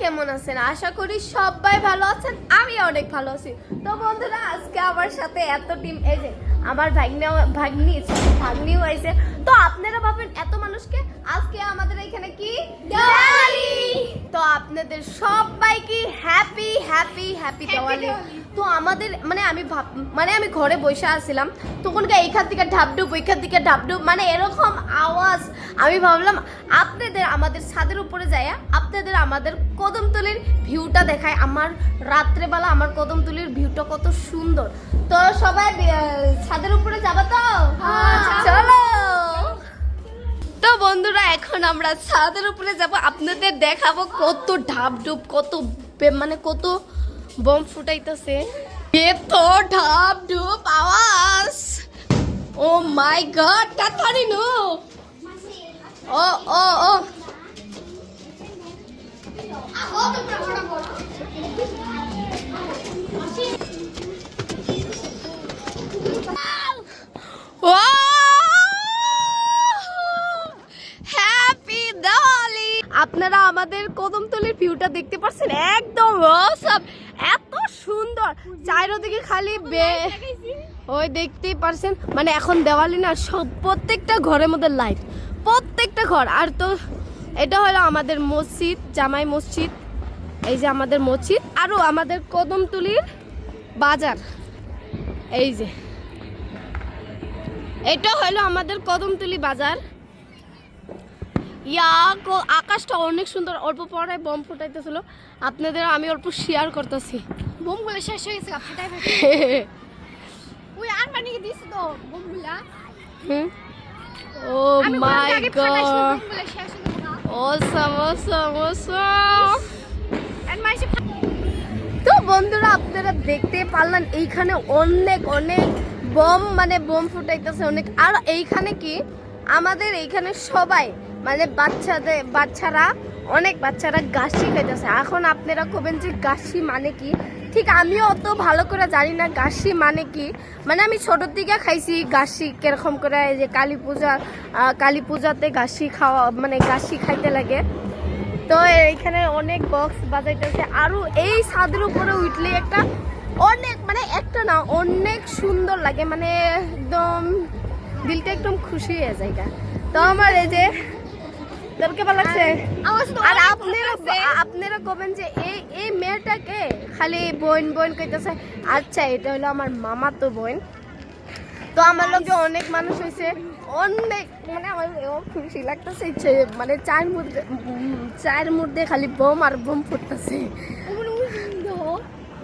কেমন আছেন? আশা করি সবাই ভালো আছেন আমি অনেক ভালো আছি। তো বন্ধুরা আজকে আমার সাথে এত টিম এই যে আমার ভাগ্নি ভাগ্নি ভাগ্নিও হয়েছে। তো আপনারা ভাবেন এত মানুষকে আজকে আমাদের এখানে কি? তো আপনাদের সবাইকে হ্যাপি হ্যাপি হ্যাপি দিওয়ালি তো আমাদের মানে আমি ভাব মানে আমি ঘরে বসে আসছিলাম তখন এইখান থেকে ঢাপডুপ ওইখান থেকে ঢাপডুপ মানে এরকম আওয়াজ। আমি ভাবলাম আপনাদের আমাদের ছাদের উপরে যায় আপনাদের আমাদের কদমতলির ভিউটা দেখায় আমার রাত্রেবেলা আমার কদমতলির ভিউটা কত সুন্দর। তো সবাই ছাদের উপরে যাবা তো? চলো। তো বন্ধুরা এখন আমরা ছাদের উপরে যাব। আপনাদের দেখাবো কত ঢাপডুপ কত মানে কত বম ফুটাইতেছে। এত ঢাপডুপ আওয়াজ। ও মাই গড তাড়াতাড়ি নো ও ও ও। আপনারা আমাদের কদমতলির ভিউটা দেখতে পাচ্ছেন একদম অসম এত সুন্দর। চারিদিকে খালি বে ওই দেখতেই পারছেন মানে এখন দেওয়ালি না সব প্রত্যেকটা ঘরের মধ্যে লাইট প্রত্যেকটা ঘর। আর তো এটা হলো আমাদের মসজিদ জামাই মসজিদ। এই যে আমাদের মসজিদ। আরও আমাদের কদমতলির বাজার। এই যে। এটা হলো আমাদের কদমতলি বাজার। ইয়া আকাশটা অনেক সুন্দর। অল্প পরে বম ফুটাইতেছিল। আপনাদের আমি অল্প শেয়ার করতেছি। বোমগুলো শেষ হয়ে গেছে ফাটাই ফাটাই ওই আর বানিয়ে দিয়েছে তো বোমগুলা। ও আমি মাই গড অসম অসম অসম তো বন্ধুরা আপনারা দেখতে পারলেন এইখানে অনেক অনেক বম মানে বম ফুটাইতেছে অনেক। আর এইখানে কি? আমাদের এইখানে সবাই মানে বাচ্চাদের, বাচ্চারা, অনেক বাচ্চারা গাছি খাইতেছে এখন আপনারা কবেন যে গাছি মানে কি? ঠিক আমিও অত ভালো করে জানি না গাছি মানে কি। মানে আমি ছোটোর দিকে খাইছি গাছি কীরকম করে এই যে কালী পূজা কালী পূজাতে গাছি খাওয়া মানে গাছি খাইতে লাগে। তো এইখানে অনেক বক্স বাজাইতেছে। আরও এই ছাদের উপরে উঠলে একটা অনেক মানে একটা না, অনেক সুন্দর লাগে। মানে একদম দিলটা একদম খুশি হয়ে যায় তো আমার এই যে লাগছে? আর অনেক আপনারা ভালো আপনারা কবেন যে এই এই মেয়েটাকে খালি বোন বোন কইতেছে আচ্ছা এটা হলো আমার মামা তো বোন। তো আমার লোকে অনেক মানুষ হয়েছে অনেক মানে আমার খুশি লাগতেছে মানে চায়ের মধ্যে চার চায়ের মধ্যে খালি বোম আর বোম ফুটতেছে।